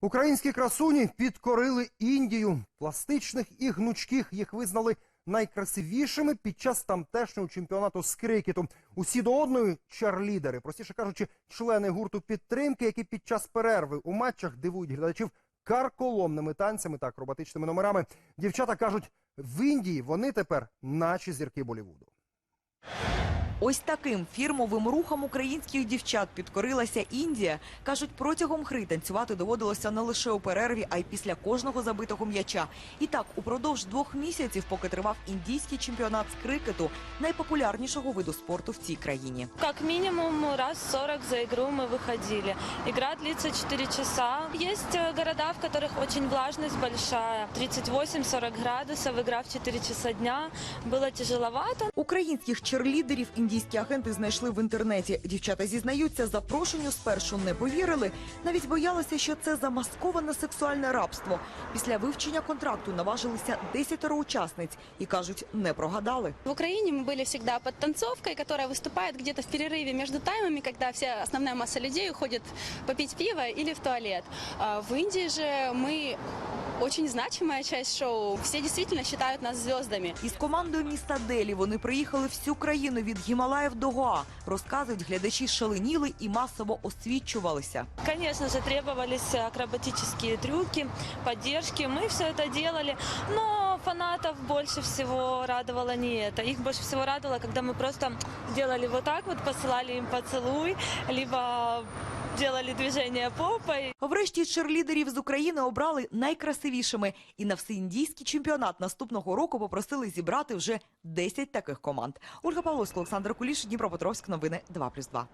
Українські красуні підкорили Індію. Пластичних і гнучких їх визнали найкрасивішими під час тамтешнього чемпіонату з крикету. Усі до одної чарлідери, простіше кажучи, члени гурту підтримки, які під час перерви у матчах дивують глядачів карколомними танцями та акробатичними номерами. Дівчата кажуть, в Індії вони тепер наче зірки Болівуду. Ось таким фірмовим рухом українських дівчат підкорилася Індія. Кажуть, протягом гри танцювати доводилося не лише у перерві, а й після кожного забитого м'яча. І так, упродовж двох місяців, поки тривав індійський чемпіонат з крикету, найпопулярнішого виду спорту в цій країні. Как минимум раз 40 за игру мы выходили. Игра длится 4 часа. Есть э, города, в которых очень влажность большая. 38-40 градусов, игра в 4 часа дня. Было тяжеловато. Українських черлідерів індійські агенти знайшли в інтернеті. Дівчата зізнаються, запрошенню спершу не повірили. Навіть боялися, що це замасковане сексуальне рабство. Після вивчення контракту наважилися десятеро учасниць і кажуть, не прогадали. В Украине мы были всегда под танцовкой, которая выступает где-то в перерыве между таймами, когда вся основная масса людей уходит попить пиво или в туалет. А В Индии же мы очень значимая часть шоу. Все действительно считают нас звездами. Із командою міста Делі вони проїхали всю країну від Гімалаїв до Гоа. Розказують, глядачі шаленіли і масово освічувалися. Конечно же, требовались акробатические трюки, поддержки. Мы все это делали. Но фанатов больше всего радовало не это. Их больше всего радовало, когда мы просто делали вот так вот, посылали им поцелуй, либо делали движение попой. Врешті черлідерів з України обрали найкрасивішими. І на всеіндійський чемпіонат наступного року попросили зібрати вже 10 таких команд. Ольга Павловська, Олександр Куліш, Дніпропетровськ. Новини 2+,2.